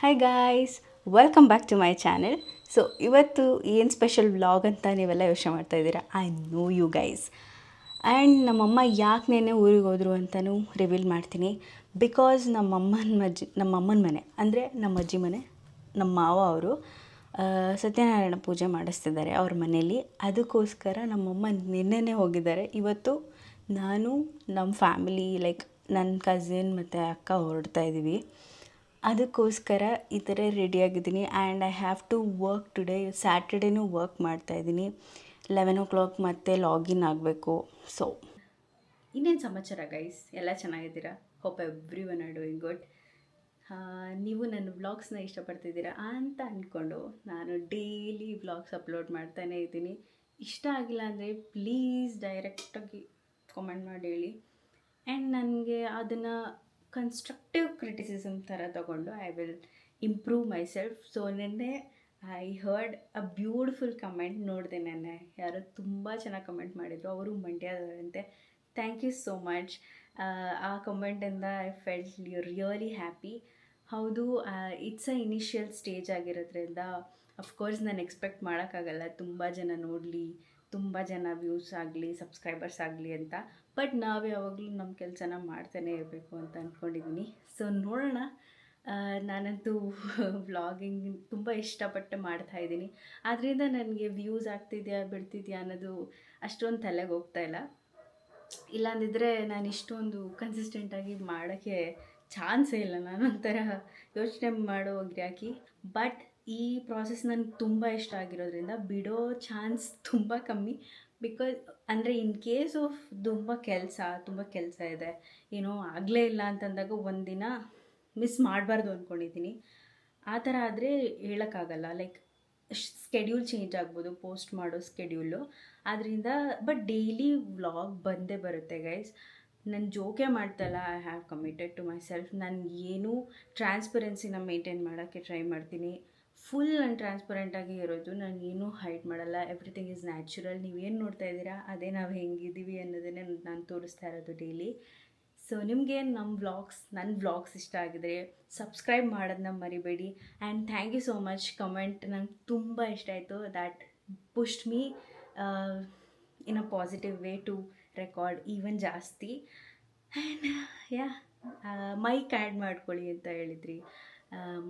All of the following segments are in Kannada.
Hi guys welcome back to my channel so ಇವತ್ತು ಏನು ಸ್ಪೆಷಲ್ ವ್ಲಾಗ್ ಅಂತ ನೀವೆಲ್ಲ ಯೋಚನೆ ಮಾಡ್ತಾ ಇದ್ದೀರಾ? I know you guys and ನಮ್ಮಮ್ಮ ಯಾಕೆ ನೆನೆ ಊರಿಗೆ ಹೋದರು ಅಂತಲೂ ರಿವೀಲ್ ಮಾಡ್ತೀನಿ. ಬಿಕಾಸ್ ನಮ್ಮಮ್ಮನ ಮಜ್ಜಿ ನಮ್ಮಮ್ಮನ ಮನೆ, ಅಂದರೆ ನಮ್ಮ ಅಜ್ಜಿ ಮನೆ ನಮ್ಮ ಮಾವ ಅವರು ಸತ್ಯನಾರಾಯಣ ಪೂಜೆ ಮಾಡಿಸ್ತಿದ್ದಾರೆ ಅವ್ರ ಮನೇಲಿ ಅದಕ್ಕೋಸ್ಕರ ನಮ್ಮಮ್ಮ ನಿನ್ನೆನೇ ಹೋಗಿದ್ದಾರೆ. ಇವತ್ತು ನಾನು ನಮ್ಮ ಫ್ಯಾಮಿಲಿ ಲೈಕ್ ನನ್ನ ಕಸಿನ್ ಮತ್ತು ಅಕ್ಕ ಹೊರಡ್ತಾ ಇದ್ದೀವಿ ಅದಕ್ಕೋಸ್ಕರ ಈ ಥರ ರೆಡಿಯಾಗಿದ್ದೀನಿ and I have to work today ಸ್ಯಾಟರ್ಡೇನೂ work ಮಾಡ್ತಾಯಿದ್ದೀನಿ ಲೆವೆನ್ ಓ ಕ್ಲಾಕ್ ಮತ್ತೆ ಲಾಗಿನ್ ಆಗಬೇಕು. ಸೊ ಇನ್ನೇನು ಸಮಾಚಾರ ಗೈಸ್ ಎಲ್ಲ ಚೆನ್ನಾಗಿದ್ದೀರಾ? Hope everyone are doing good ನೀವು ನನ್ನ ವ್ಲಾಗ್ಸ್ನ ಇಷ್ಟಪಡ್ತಿದ್ದೀರಾ ಅಂತ ಅಂದ್ಕೊಂಡು ನಾನು ಡೈಲಿ ವ್ಲಾಗ್ಸ್ ಅಪ್ಲೋಡ್ ಮಾಡ್ತಾನೇ ಇದ್ದೀನಿ. ಇಷ್ಟ ಆಗಿಲ್ಲ ಅಂದರೆ ಪ್ಲೀಸ್ ಡೈರೆಕ್ಟಾಗಿ ಕಮೆಂಟ್ ಮಾಡಿ ಹೇಳಿ. ಆ್ಯಂಡ್ ನನಗೆ ಅದನ್ನು ಕನ್ಸ್ಟ್ರಕ್ಟಿವ್ ಕ್ರಿಟಿಸಿಸಮ್ ಥರ ತಗೊಂಡು I will improve myself so ನಿನ್ನೆ I heard a beautiful comment ನೋಡಿದೆ ನೆನ್ನೆ. ಯಾರೋ ತುಂಬ ಚೆನ್ನಾಗಿ ಕಮೆಂಟ್ ಮಾಡಿದರು. ಅವರು ಮಂಡ್ಯದವರಂತೆ. ಥ್ಯಾಂಕ್ ಯು ಸೋ ಮಚ್ ಆ ಕಮೆಂಟಿಂದ I felt you really happy ಹೌದು ಇಟ್ಸ್ ಅ ಇನಿಷಿಯಲ್ ಸ್ಟೇಜ್ ಆಗಿರೋದ್ರಿಂದ ಅಫ್ಕೋರ್ಸ್ ನಾನು ಎಕ್ಸ್ಪೆಕ್ಟ್ ಮಾಡೋಕ್ಕಾಗಲ್ಲ. ತುಂಬ ಜನ ನೋಡಲಿ, ತುಂಬ ಜನ ವ್ಯೂಸ್ ಆಗಲಿ ಸಬ್ಸ್ಕ್ರೈಬರ್ಸ್ ಆಗಲಿ ಅಂತ. ಬಟ್ ನಾವು ಯಾವಾಗಲೂ ನಮ್ಮ ಕೆಲಸನ ಮಾಡ್ತಾನೆ ಇರಬೇಕು ಅಂತ ಅಂದ್ಕೊಂಡಿದ್ದೀನಿ ಸೊ ನೋಡೋಣ. ನಾನಂತೂ ವ್ಲಾಗಿಂಗ್ ತುಂಬ ಇಷ್ಟಪಟ್ಟು ಮಾಡ್ತಾ ಇದ್ದೀನಿ. ಆದ್ದರಿಂದ ನನಗೆ ವ್ಯೂಸ್ ಆಗ್ತಿದೆಯಾ ಬಿಡ್ತಿದೆಯಾ ಅನ್ನೋದು ಅಷ್ಟೊಂದು ತಲೆಗೆ ಹೋಗ್ತಾ ಇಲ್ಲ. ಇಲ್ಲಾಂದಿದ್ರೆ ನಾನು ಇಷ್ಟೊಂದು ಕನ್ಸಿಸ್ಟೆಂಟಾಗಿ ಮಾಡೋಕ್ಕೆ ಚಾನ್ಸೇ ಇಲ್ಲ. ನಾನು ಒಂಥರ ಯೋಚನೆ ಮಾಡೋ ಹಾಕಿ ಬಟ್ ಈ ಪ್ರಾಸೆಸ್ ನನಗೆ ತುಂಬ ಇಷ್ಟ ಆಗಿರೋದ್ರಿಂದ ಬಿಡೋ ಚಾನ್ಸ್ ತುಂಬ ಕಮ್ಮಿ. ಬಿಕಾಸ್ ಅಂದರೆ ಇನ್ ಕೇಸ್ ಆಫ್ ತುಂಬ ಕೆಲಸ ತುಂಬ ಕೆಲಸ ಇದೆ. ಏನೋ ಆಗಲೇ ಇಲ್ಲ ಅಂತಂದಾಗ ಒಂದಿನ ಮಿಸ್ ಮಾಡಬಾರ್ದು ಅಂದ್ಕೊಂಡಿದ್ದೀನಿ ಆ ಥರ ಆದರೆ ಹೇಳೋಕ್ಕಾಗಲ್ಲ. ಲೈಕ್ ಸ್ಕೆಡ್ಯೂಲ್ ಚೇಂಜ್ ಆಗ್ಬೋದು ಪೋಸ್ಟ್ ಮಾಡೋ ಸ್ಕೆಡ್ಯೂಲು ಆದ್ದರಿಂದ ಬಟ್ ಡೈಲಿ ವ್ಲಾಗ್ ಬಂದೇ ಬರುತ್ತೆ ಗೈಸ್ ನಾನು ಜೋಕೆ ಮಾಡ್ತಲ್ಲ I have committed to myself ನಾನು ಏನೂ ಟ್ರಾನ್ಸ್ಪರೆನ್ಸಿನ ಮೇಂಟೈನ್ ಮಾಡೋಕ್ಕೆ ಟ್ರೈ ಮಾಡ್ತೀನಿ. ಫುಲ್ ನಾನು ಟ್ರಾನ್ಸ್ಪರೆಂಟಾಗಿ ಇರೋದು. ನಾನು ಏನೂ ಹೈಡ್ ಮಾಡಲ್ಲ. ಎವ್ರಿಥಿಂಗ್ ಈಸ್ ನ್ಯಾಚುರಲ್ ನೀವೇನು ನೋಡ್ತಾ ಇದ್ದೀರಾ? ಅದೇ ನಾವು ಹೆಂಗಿದ್ದೀವಿ ಅನ್ನೋದನ್ನೇ ನಾನು ತೋರಿಸ್ತಾ ಇರೋದು ಡೈಲಿ ಸೊ ನಿಮಗೆ ನಮ್ಮ ವ್ಲಾಗ್ಸ್ ನನ್ನ ವ್ಲಾಗ್ಸ್ ಇಷ್ಟ ಆಗಿದ್ರೆ ಸಬ್ಸ್ಕ್ರೈಬ್ ಮಾಡೋದನ್ನ ಮರಿಬೇಡಿ. And thank you so much comment ನಂಗೆ ತುಂಬ ಇಷ್ಟ ಆಯಿತು. That pushed me in a positive way to record even ಜಾಸ್ತಿ. ಆ್ಯಂಡ್ ಯಾ ಮೈಕ್ ಆ್ಯಡ್ ಮಾಡ್ಕೊಳ್ಳಿ ಅಂತ ಹೇಳಿದ್ರಿ.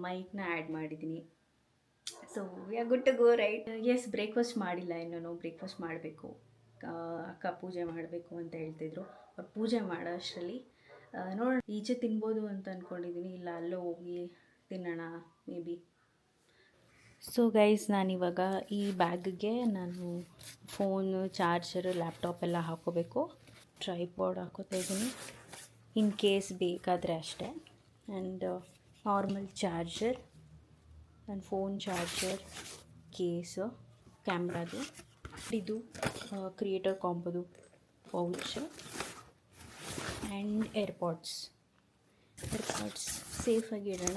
ಮೈಕ್ನ ಆ್ಯಡ್ ಮಾಡಿದ್ದೀನಿ. So we are good to go right yes breakfast ಮಾಡಿಲ್ಲ ಇನ್ನೂ ಬ್ರೇಕ್ಫಾಸ್ಟ್ ಮಾಡಬೇಕು. ಅಕ್ಕ ಪೂಜೆ ಮಾಡಬೇಕು ಅಂತ ಹೇಳ್ತಿದ್ರು. ಅವ್ರು ಪೂಜೆ ಮಾಡೋ ಅಷ್ಟರಲ್ಲಿ ನೋಡೋಣ ಈಚೆ ತಿನ್ಬೋದು ಅಂತ ಅಂದ್ಕೊಂಡಿದ್ದೀನಿ ಇಲ್ಲ, ಅಲ್ಲೇ ಹೋಗಿ ತಿನ್ನೋಣ ಮೇ ಬಿ ಸೊ ಗೈಸ್ ನಾನಿವಾಗ ಈ ಬ್ಯಾಗ್ಗೆ ನಾನು ಫೋನು ಚಾರ್ಜರು ಲ್ಯಾಪ್ಟಾಪ್ ಎಲ್ಲ ಹಾಕೋಬೇಕು. ಟ್ರೈಪಾಡ್ ಹಾಕೋತಾ ಇದ್ದೀನಿ ಇನ್ ಕೇಸ್ ಬೇಕಾದರೆ ಅಷ್ಟೇ. ಆ್ಯಂಡ್ ನಾರ್ಮಲ್ ಚಾರ್ಜರ್ ನನ್ನ ಫೋನ್ ಚಾರ್ಜರ್ ಕೇಸು, ಕ್ಯಾಮ್ರಾದು. ಇದು ಕ್ರಿಯೇಟರ್ ಕಾಂಬೋದು ಪೌಚ್ ಆ್ಯಂಡ್ ಏರ್ಪಾಡ್ಸ್. ಏರ್ಪಾಡ್ಸ್ ಸೇಫಾಗಿ ಇಡೋಣ.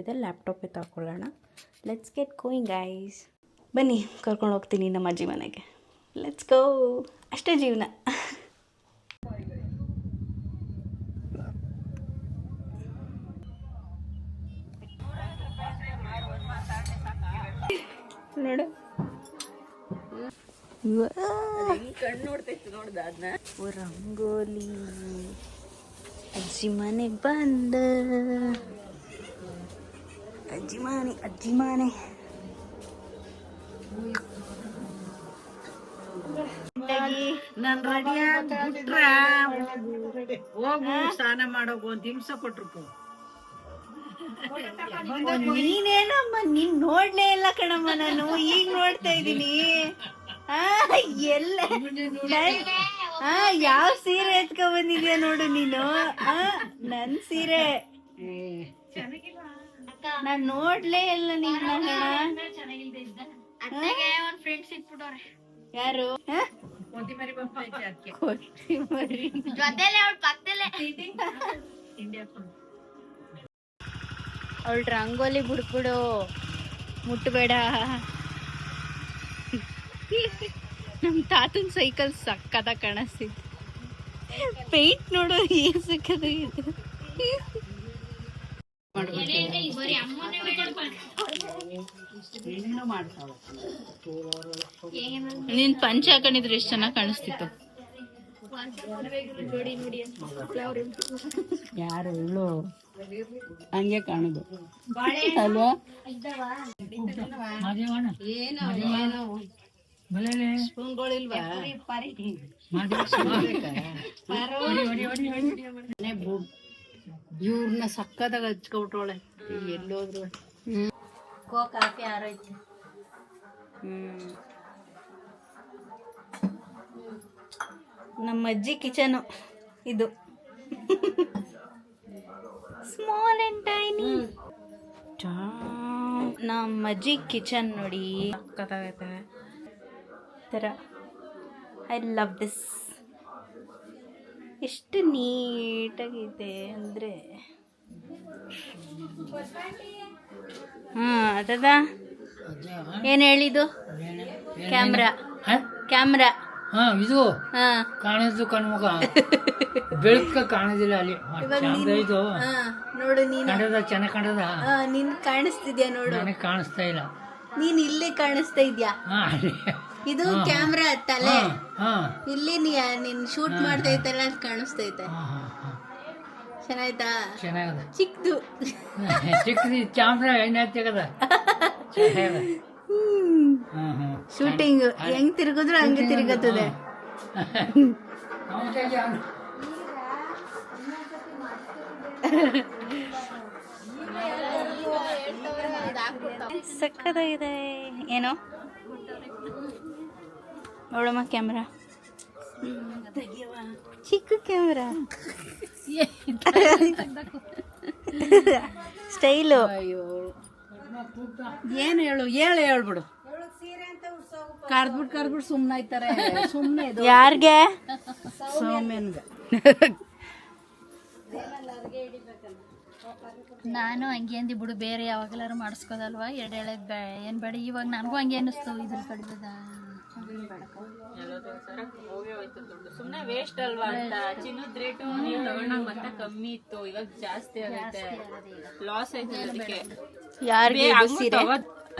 ಇದೆ, ಲ್ಯಾಪ್ಟಾಪೇ ತಗೊಳ್ಳೋಣ. ಲೆಟ್ಸ್ ಗೆಟ್ ಗೋಯಿಂಗ್ ಐಸ್ ಬನ್ನಿ, ಕರ್ಕೊಂಡು ಹೋಗ್ತೀನಿ ನಮ್ಮ ಅಜ್ಜಿ ಮನೆಗೆ. ಲೆಟ್ಸ್ ಗೋ ಅಷ್ಟೇ ಜೀವನ. ನೋಡು. ಕಣ್ಣು ನೋಡ್ತೈತಿ ನೋಡ್ದ ಅದನ್ನ ಓ ರಂಗೋಲಿ. ಅಜ್ಜಿ ಮನೆ ಬಂದ. ಅಜ್ಜಿ ಮನೆ ಅಜ್ಜಿ ಮನೆ. ನನ್ ರೆಡಿ ಬಿಟ್ರ? ಹೋಗು ಸ್ನಾನ ಮಾಡೋಗು ಒಂದ್ ದಿವ್ಸ ಕೊಟ್ರು. ನೀನೇನಮ್ಮ? ನಿನ್ ನೋಡ್ಲೇ ಇಲ್ಲ ಕಣಮ್ಮ ನಾನು. ಈಗ ನೋಡ್ತಾ ಇದ್ದೀನಿ ಆ, ಎಲ್ಲ ಯಾವ ಸೀರೆ ಎತ್ಕೊ ಬಂದಿದ್ಯಾ ನೋಡು ನೀನು. ಆ, ನನ್ ಸೀರೆ. ನಾನ್ ನೋಡ್ಲೇ ಇಲ್ಲ ನಿನ್ನ ಯಾರು? ಮರಿ ಬಂದೈತಿ ಪಕ್ಕದಲ್ಲೇ. ಇಂಡಿಯಾ ಮರಿ ಅವಳು ರಂಗೋಲಿ ಬಿಡ್ಬಿಡು. ಮುಟ್ಬೇಡ. ನಮ್ಮ ತಾತನ ಸೈಕಲ್ ಸಕ್ಕದ ಕಾಣಿಸ್ತಿತ್ತು ಪೇಂಟ್ ನೋಡು, ಏನ್ ಸಕ್ಕದ ನೀನ್ ಪಂಚ ಹಾಕೊಂಡಿದ್ರೆ ಎಷ್ಟು ಚೆನ್ನಾಗಿ ಕಾಣಿಸ್ತಿತ್ತು. ಯಾರು ಹಂಗೆ ಕಾಣುದು. ಅಲ್ವಾ? ಇವ್ರನ್ನ ಸಕ್ಕದಾಗ ಹಚ್ಕೊಬಿಟ್ಟವಳೆ ಎಲ್ಲೋದ್ರು. ಹ್ಮ್. ನಮ್ಮ ಅಜ್ಜಿ ಕಿಚನು ಇದು. ಸ್ಮಾಲ್ ಅಂಡ್ ಟೈನಿ ನಮ್ಮ ಅಜ್ಜಿ ಕಿಚನ್ ನೋಡಿ. ತರ ಥರ. ಐ ಲವ್ ದಿಸ್ ಎಷ್ಟು ನೀಟಾಗಿದೆ ಅಂದರೆ. ಹಾಂ ಅದದ? ಏನು ಹೇಳಿದ್ದು? ಕ್ಯಾಮ್ರಾ. ಕ್ಯಾಮ್ರಾ. ಹಾ ಇದು. ಹಾ. ಕಾಣಿಸ್ದು ಕಣ್ಮುಖ. ಬೆಳಕ ಕಾಣೋದಿಲ್ಲ ಅಲ್ಲಿ. ಇವಾಗ ಚಂದ ಇದು. ಹಾ ನೋಡು ನೀನ್. ಕಂಡದ ಚೆನ್ನಾಗ್ ಕಂಡದ ಹಾ ನೀನ್ ಕಾಣಿಸ್ತಿದ್ಯಾ ನೋಡು. ನನಗೆ ಕಾಣಿಸ್ತಾ ಇಲ್ಲ. ನೀನ್ ಇಲ್ಲಿ ಕಾಣಿಸ್ತಾ ಇದ್ಯಾ? ಹಾ ಅಲ್ಲಿ. ಇದು ಕ್ಯಾಮ್ರಾ ತಲೆ. ಹಾ ಹಾ. ಇಲ್ಲಿ ನೀ ನೀನ್ ಶೂಟ್ ಮಾಡ್ತಾ ಇದ್ದಲ್ಲ ಅದು ಕಾಣಿಸ್ತೈತೆ ಚೆನ್ನಾಯ್ತಾ ಚೆನ್ನಾಗದ. ಚಿಕ್ಕದು ಚಿಕ್ಕದು ಚಾಮ್ರ ಎಣ್ಣೆ ತೆಗದ ಚೆನ್ನಾಗದ. ಶೂಟಿಂಗ್ ಹೆಂಗ್ ತಿರುಗಿದ್ರು ಹಂಗೆ ತಿರುಗತ್ತದೆ. ಸಕ್ಕದಾಗಿದೆ ಏನೋ? ನೋಡಮ್ಮ ಕ್ಯಾಮ್ರಾ. ಚಿಕ್ಕ ಕ್ಯಾಮ್ರಾ. ಸ್ಟೈಲು. ಅಯ್ಯೋ ಏನು ಹೇಳು? ಹೇಳು ಹೇಳ್ಬಿಡು. ಕರ್ದ್ಬಿಟ್ಟು ಕರ್ದ್ಬಿಟ್ಟು ಸುಮ್ಮನೆ ಆಯ್ತಾರೆ ಸುಮ್ಮನೆ ಯಾರಿಗೆ ಯಾರ್ಗೆ? ಸೌಮ್ಯನ್ಗೆ. ನಾನು ಹಂಗೆ ಅಂದಿ ಬಿಡು ಬೇರೆ ಯಾವಾಗಲಾರು ಮಾಡಿಸ್ಕೋದಲ್ವಾ? ಎರಡು ಎಳೆ ಬೇ ಏನು ಬೇಡ ಇವಾಗ ನನಗೂ ಹಂಗೆ ಅನ್ನಿಸ್ತು ಇದ್ರ ಕಡಿದ ಸುಮ್ಮನೆ ವೇಸ್ಟ್ ಅಲ್ವಾ ಅಂತ. ಚಿನ್ನದ ರೇಟು ನೀವು ತಗೊಂಡಾಗ ಮತ್ತೆ ಕಮ್ಮಿ ಇತ್ತು ಇವಾಗ ಜಾಸ್ತಿ ಆಗುತ್ತೆ ಲಾಸ್ ಆಯ್ತು ಅದಕ್ಕೆ. ಯಾರಿಗೆ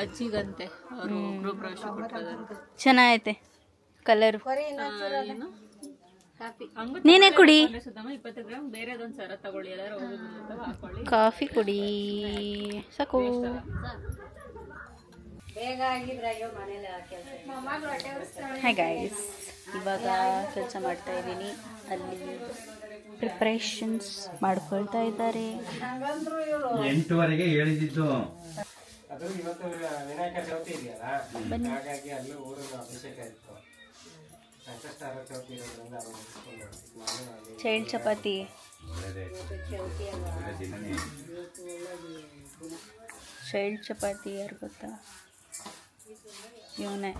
ಅಜ್ಜಿಗಂತೆ. ಅವರು ಗೃಹಪ್ರವೇಶ ಕೊಟ್ಟದಂತೆ ಚೆನ್ನಾಗೈತೆ. ಕಲರ್ ನೀನೇ ಕುಡಿ. ಕಾಫಿ ಕುಡಿ. ಸಾಕು. ಹಾಯ್ ಗೈಸ್ ಇವಾಗ ಕೆಲಸ ಮಾಡ್ತಾ ಇದ್ದೀನಿ. ಅಲ್ಲಿ ಪ್ರಿಪ್ರೇಷನ್ಸ್ ಮಾಡ್ಕೊಳ್ತಾ ಇದ್ದಾರೆ. ಎಂಟುವರೆಗೆ ಹೇಳಿದ್ದು. ಬನ್ನಿ. ಚೈಲ್ಡ್ ಚಪಾತಿ ಚೈಲ್ಡ್ ಚಪಾತಿ ಯಾರು ಗೊತ್ತಾ? ಇವನೇ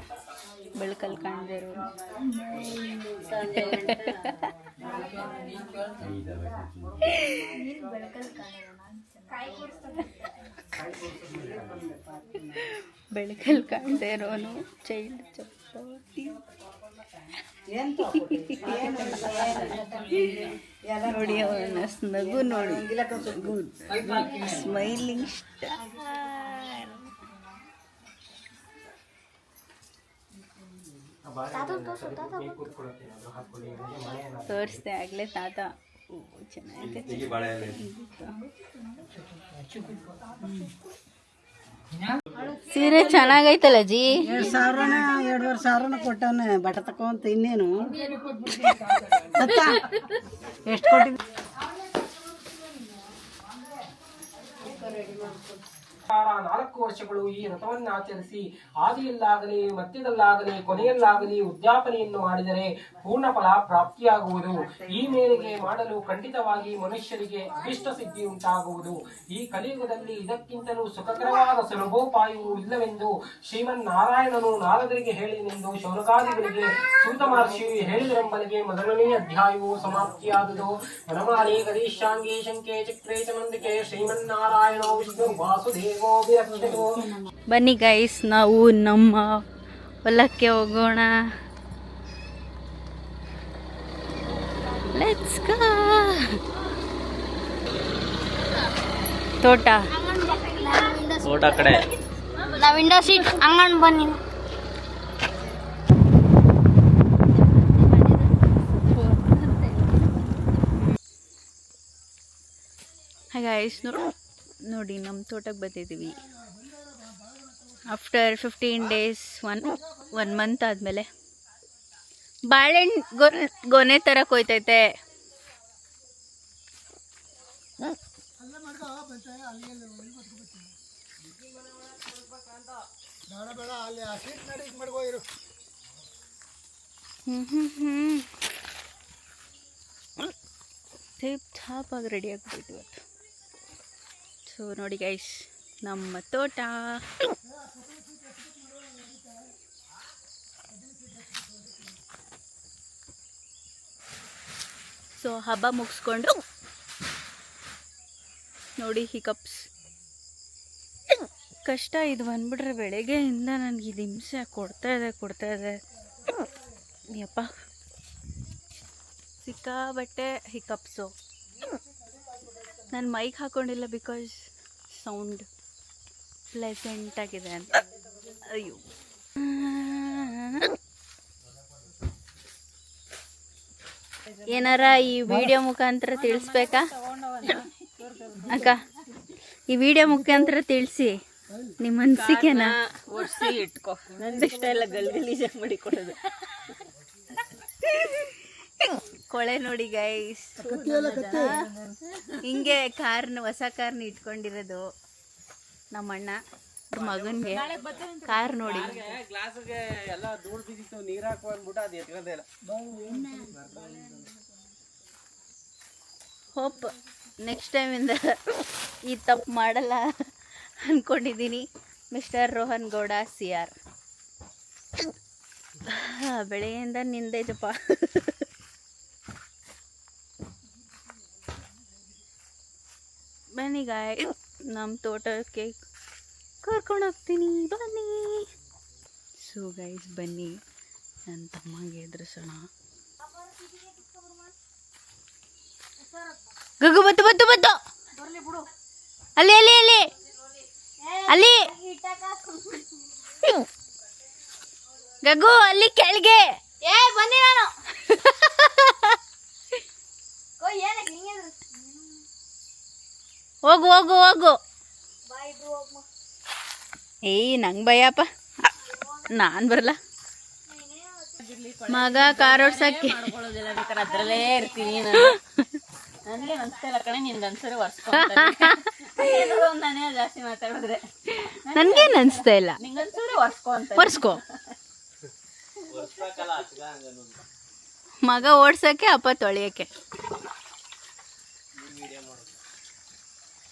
ಬೆಳಕಲ್ಲಿ ಇರೋರು ಬೆಳಕಲ್ಲಿ ಕಾಣದೇ ಇರೋನು. ಚೈಲ್ಡ್ ಚಪಾತಿ ನೋಡಿ ಅವನ ನಗು ನೋಡಿ. ಸ್ಮೈಲಿಂಗ್ ಸ್ಟಾರ್ ತೋರಿಸ್ದೆ ಆಗ್ಲೇ ತಾತ. ಓ ಚೆನ್ನಾಗಿದೆ. ಸೀರೆ ಚೆನ್ನಾಗೈತಲ್ಲ ಜಿ ಎರಡು ಸಾವಿರನ ಎರಡುವರೆ ಸಾವಿರನ ಕೊಟ್ಟವನೆ ಬಟ ತಕೊಂತ ಇನ್ನೇನು? ಎಷ್ಟು ಕೊಟ್ಟಿದ್ದ? ನಾಲ್ಕು ವರ್ಷಗಳು ಈ ರಥವನ್ನು ಆಚರಿಸಿ ಆದಿಯಲ್ಲಾಗಲಿ ಮಧ್ಯದಲ್ಲಾಗಲಿ ಕೊನೆಯಲ್ಲಾಗಲಿ ಉದ್ಯಾಪನೆಯನ್ನು ಮಾಡಿದರೆ ಪೂರ್ಣ ಫಲ ಪ್ರಾಪ್ತಿಯಾಗುವುದು. ಈ ಮೇರೆಗೆ ಮಾಡಲು ಖಂಡಿತವಾಗಿ ಮನುಷ್ಯರಿಗೆ ಅಭಿಷ್ಟ ಸಿದ್ಧಿ ಉಂಟಾಗುವುದು. ಈ ಕಲಿಯುಗದಲ್ಲಿ ಇದಕ್ಕಿಂತಲೂ ಸುಖಕರವಾದ ಸುಲಭೋಪಾಯವು ಇಲ್ಲವೆಂದು ಶ್ರೀಮನ್ನಾರಾಯಣನು ನಾರದರಿಗೆ ಹೇಳಿದೆಂದು ಶೌನಕಾದಿಗಳಿಗೆ ಸೂತ ಮಹರ್ಷಿ ಹೇಳಿದರೆಂಬಲಿಗೆ ಮೊದಲನೇ ಅಧ್ಯಾಯವು ಸಮಾಪ್ತಿಯಾದುದು. ಮನಮಾಲಿ ಗರೀಶಾಂಗಿ ಶಂಕೆ ಚಕ್ರೇ ಚ ಮಂದಿಕೆ ಶ್ರೀಮನ್ನಾರಾಯಣ ವಿಷ್ಣು ವಾಸುದೇವೋ. ಬನ್ನಿ ಗೈಸ್ ನಾವು ನಮ್ಮ ಹೊಲಕ್ಕೆ ಹೋಗೋಣ. ಲೆಟ್ಸ್ ಗೋ ತೋಟ. ತೋಟ ಕಡೆ. ನಾವು ವಿಂಡೋ ಸೀಟ್ ಹಂಗಂಡ್ ಬನ್ನಿ. ಹಾಗೆ ಐಸ್ ನೋಡಿ ನಮ್ಮ ತೋಟಕ್ಕೆ ಬಂದಿದ್ದೀವಿ after fifteen days one one month ಆದಮೇಲೆ. ಬಾಳೆಹಣ್ಣು ಗೊನೆ ಗೊನೆ ಥರ ಕೊಯ್ತೈತೆ. ಟಾಪ್ ಆಗಿ ರೆಡಿ ಆಗ್ಬಿಟ್ಟು ಇವತ್ತು. ಸೊ ನೋಡಿ ಗೈಸ್ ನಮ್ಮ ತೋಟ. ಸೊ ಹಬ್ಬ ಮುಗಿಸ್ಕೊಂಡು ನೋಡಿ ಹಿಕಪ್ಸ್ ಕಷ್ಟ ಇದು ಬಂದ್ಬಿಟ್ರೆ ಬೆಳಗ್ಗೆಯಿಂದ ನನಗೆ ಇದು ಹಿಂಸೆ ಕೊಡ್ತಾ ಇದೆ ಕೊಡ್ತಾ ಇದೆ. ಯಪ್ಪ. ಸಿಕ್ಕಾಬಟ್ಟೆ ಹಿಕಪ್ಸು ನಾನು ಮೈಕ್ ಹಾಕೊಂಡಿಲ್ಲ ಬಿಕಾಸ್ ಸೌಂಡ್ ಪ್ಲೆಸೆಂಟ್ ಆಗಿದೆ ಅಂತ. ಅಯ್ಯೋ. ಏನಾರ ಈ ವಿಡಿಯೋ ಮುಖಾಂತರ ತಿಳಿಸ್ಬೇಕಾ? ಅಕ್ಕ, ಈ ವಿಡಿಯೋ ಮುಖಾಂತರ ತಿಳಿಸಿ. ನಿಮ್ಮ ಅನಿಸಿಕೆನ ಒಡ್ಸಿ ಇಟ್ಕೋ. ನಂದಿಷ್ಟ ಎಲ್ಲ ಗಲ್ಗಲೀಜಾಗಿ ಮಾಡಿ ಕೊಡೋದು. ಕೊಳೆ ನೋಡಿ ಗೈಸ್ ಹಿಂಗೆ ಕಾರ್ನ ಹೊಸ ಕಾರ್ನ ಇಟ್ಕೊಂಡಿರೋದು ನಮ್ಮಣ್ಣ ಮಗನ್ಗೆ. ಕಾರ್ ನೋಡಿ. ಗ್ಲಾಸ್ಗೆ ಎಲ್ಲ ಧೂಳು ಬಿದ್ದಿತ್ತು ನೀರ್ ಹಾಕುವ ಅಂದ್ಬಿಟ್ಟು ಅದು ಎತ್ಕೊಂಡೆ ಇಲ್ಲ. ಹೋಪ್ ನೆಕ್ಸ್ಟ್ ಟೈಮ್ ಇಂದ ಈ ತಪ್ಪು ಮಾಡಲ್ಲ ಅಂದ್ಕೊಂಡಿದ್ದೀನಿ mister Rohan Gowda C R ಬೆಳೆಯಿಂದ ನಿಂದೈತಪ್ಪ ಬನ್ನಿ ಗಾಯ ನಮ್ಮ ತೋಟಕ್ಕೆ ಕರ್ಕೊಂಡು ಹೋಗ್ತೀನಿ ಬನ್ನಿ. ಸೊ ಗೈಸ್ ಬನ್ನಿ. ನನ್ನ ತಮ್ಮಗೆ ಎದುರಿಸೋಣ. ಗಗು ಬತ್ತು ಬತ್ತು ಬತ್ತು. ಅಲ್ಲಿ ಅಲ್ಲಿ ಅಲ್ಲಿ. ಅಲ್ಲಿ. ಗಗು ಅಲ್ಲಿ ಕೆಳಗೆ. ಏ ಬನ್ನಿ ನಾನು. ಹಿಂಗೆ ಹೋಗು ಹೋಗು. ಏಯ್ ನಂಗೆ ಭಯಪ್ಪ. ನಾನು ಬರಲ್ಲ. ಮಗ ಕಾರ್ ಓಡ್ಸಕ್ಕೆ. ಅದ್ರಲ್ಲೇ ಇರ್ತೀನಿ ನಾನು. ನನಗೆ ಅನ್ಸ್ತಾ ಇಲ್ಲ ಕಣೆ ನಿನ್ಗೆ ಅನ್ಸರು ಒರ್ಸ್ಕೊಂತಾನೆ ನಾನೇ ಜಾಸ್ತಿ ಮಾತಾಡಿದ್ರೆ. ನನ್ಗೇನು ಅನಿಸ್ತಾ ಇಲ್ಲ. ನಿಂಗೆ ಒರ್ಸ್ಕೊ ಮಗ ಓಡ್ಸಕ್ಕೆ ಅಪ್ಪ ತೊಳೆಯಕ್ಕೆ.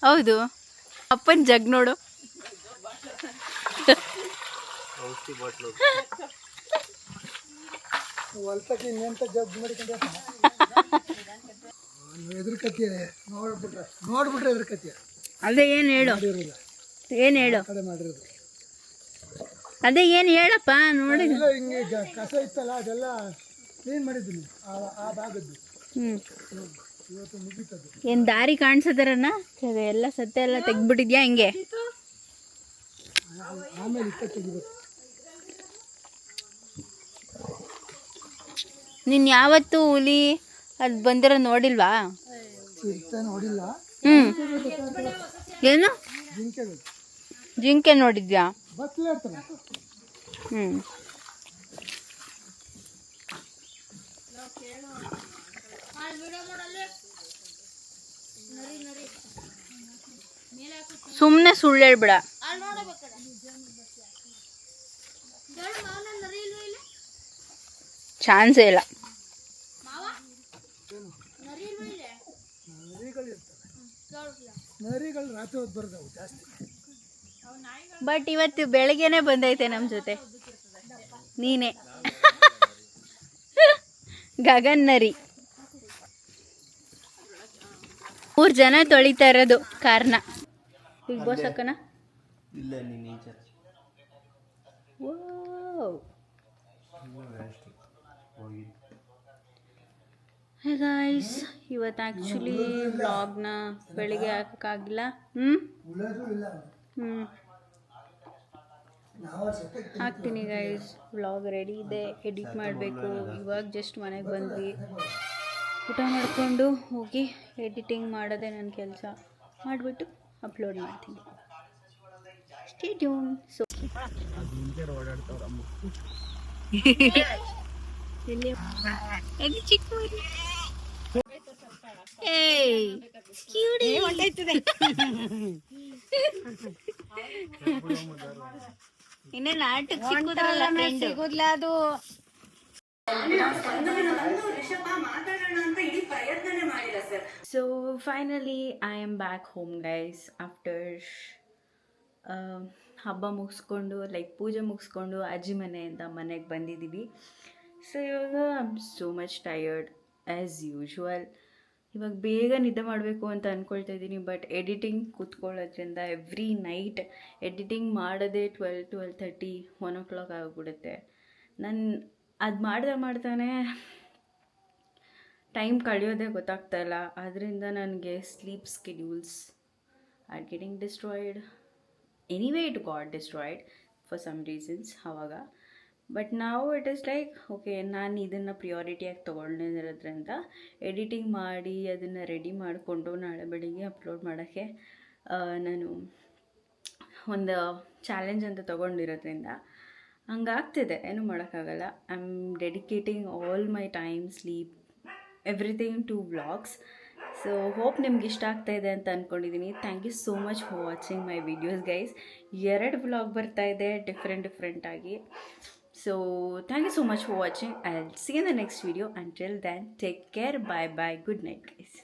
ಹೌದು. ಅಪ್ಪನ ಜಗ್ ನೋಡು. ಅದೇ ಏನು ಹೇಳು. ಏನು ಹೇಳು. ಅದೇ ಏನು ಹೇಳಪ್ಪ ನೋಡಿ. ಹಿಂಗೆ ಗ- ಕಸ ಇತ್ತಲ್ಲ ಅದೆಲ್ಲ ಕ್ಲೀನ್ ಮಾಡಿದ್ದೀನಿ ಆ ಆ ಭಾಗದ್ದು. ಹ್ಞೂ ಇವತ್ತು ಮುಗೀತದು ಏನು ದಾರಿ ಕಾಣಿಸದಾರಣ್ಣ? ಎಲ್ಲ ಸತ್ಯ ಎಲ್ಲ ತೆಗ್ದ್ಬಿಟ್ಟಿದ್ಯಾ ಹಿಂಗೆ? ನೀನು ಯಾವತ್ತೂ ಹುಲಿ ಅದು ಬಂದಿರೋ ನೋಡಿಲ್ವಾ? ಹ್ಮ್. ಏನು? ಜಿಂಕೆ ನೋಡಿದ್ಯಾ? ಹ್ಮ್. ಸುಮ್ಮನೆ ಸುಳ್ಳು ಹೇಳ್ಬೇಡ ಚಾನ್ಸೇ ಇಲ್ಲ. ಮಾವ? ನರಿ ಇಲ್ವಾ ನರಿಗಳು ಇರ್ತವೆ. ನರಿಗಳು ರಾತ್ರಿ ಹೊತ್ತು ಜಾಸ್ತಿ. ಬಟ್ ಇವತ್ತು ಬೆಳಗ್ಗೆನೆ ಬಂದೈತೆ ನಮ್ಮ ಜೊತೆ. ನೀನೇ. ಗಗನ್ ನರಿ. ಮೂರು ಜನ ತೊಳಿತಾ ಇರೋದು ಕಾರ್ನ. ಬಿಗ್ ಬಾಸ್ ಅಕ್ಕನ? ಇಲ್ಲ ಗಾಯ್ಸ್ ಇವತ್ತು ಆ್ಯಕ್ಚುಲಿ ವ್ಲಾಗ್ನ ಬೆಳಿಗ್ಗೆ ಹಾಕೋಕ್ಕಾಗಿಲ್ಲ. ಹ್ಞೂ ಹ್ಞೂ ಹಾಕ್ತೀನಿ ಗೈಸ್ ವ್ಲಾಗ್ ರೆಡಿ ಇದೆ ಎಡಿಟ್ ಮಾಡಬೇಕು. ಇವಾಗ ಜಸ್ಟ್ ಮನೆಗೆ ಬಂದ್ವಿ. ಊಟ ಮಾಡಿಕೊಂಡು ಹೋಗಿ ಎಡಿಟಿಂಗ್ ಮಾಡೋದೇ ನನ್ನ ಕೆಲಸ. ಮಾಡಿಬಿಟ್ಟು ಅಪ್ಲೋಡ್ ಮಾಡ್ತೀನಿ. ಸ್ಟೇ ಟ್ಯೂನ್ ಸೊ ಇನ್ನೇನು ಏಯ್ ಇನ್ನು ನಾಟಕ ಸಿಕ್ಕುದ್ರಲ್ಲ ಸಿಗುದ್ಲ ಅದು. So finally I am back home guys after ಹಬ್ಬ ಮುಗಿಸ್ಕೊಂಡು ಲೈಕ್ ಪೂಜೆ ಮುಗಿಸ್ಕೊಂಡು ಅಜ್ಜಿ ಮನೆಯಿಂದ ಮನೆಗೆ ಬಂದಿದ್ದೀವಿ. ಸೊ ಇವಾಗ I am so much tired as usual ಇವಾಗ ಬೇಗ ನಿದ್ದೆ ಮಾಡಬೇಕು ಅಂತ ಅಂದ್ಕೊಳ್ತಾ ಇದ್ದೀನಿ ಬಟ್ ಎಡಿಟಿಂಗ್ ಕೂತ್ಕೊಳ್ಳೋದ್ರಿಂದ ಎವ್ರಿ ನೈಟ್ ಎಡಿಟಿಂಗ್ ಮಾಡೋದೇ twelve twelve thirty one o'clock ಆಗಿಬಿಡುತ್ತೆ ನಾನು ಅದು ಮಾಡ್ದೆ ಮಾಡ್ತಾನೆ ಟೈಮ್ ಕಳೆಯೋದೇ ಗೊತ್ತಾಗ್ತಾ ಇಲ್ಲ. ಅದರಿಂದ ನನಗೆ sleep schedules are getting destroyed anyway it got destroyed for some reasons ಆವಾಗ ಬಟ್ ನಾವು ಇಟ್ ಇಸ್ ಲೈಕ್ ಓಕೆ ನಾನು ಇದನ್ನು ಪ್ರಿಯಾರಿಟಿಯಾಗಿ ತೊಗೊಂಡಿರೋದ್ರಿಂದ ಎಡಿಟಿಂಗ್ ಮಾಡಿ, ಅದನ್ನು ರೆಡಿ ಮಾಡಿಕೊಂಡು ನಾಳೆ ಬೆಳಿಗ್ಗೆ ಅಪ್ಲೋಡ್ ಮಾಡೋಕ್ಕೆ ನಾನು ಒಂದು ಚಾಲೆಂಜ್ ಅಂತ ತೊಗೊಂಡಿರೋದ್ರಿಂದ ಹಂಗಾಗ್ತಿದೆ, ಏನು ಮಾಡೋಕ್ಕಾಗಲ್ಲ. I am dedicating all my time sleep everything to vlogs so hope ನಿಮ್ಗೆ ಇಷ್ಟ ಆಗ್ತಾ ಇದೆ ಅಂತ ಅಂದ್ಕೊಂಡಿದ್ದೀನಿ thank you so much for watching my videos guys ಎರಡು ಬ್ಲಾಗ್ ಬರ್ತಾ ಇದೆ ಡಿಫ್ರೆಂಟ್ ಡಿಫ್ರೆಂಟಾಗಿ so thank you so much for watching I see in the next video until then take care bye bye good night guys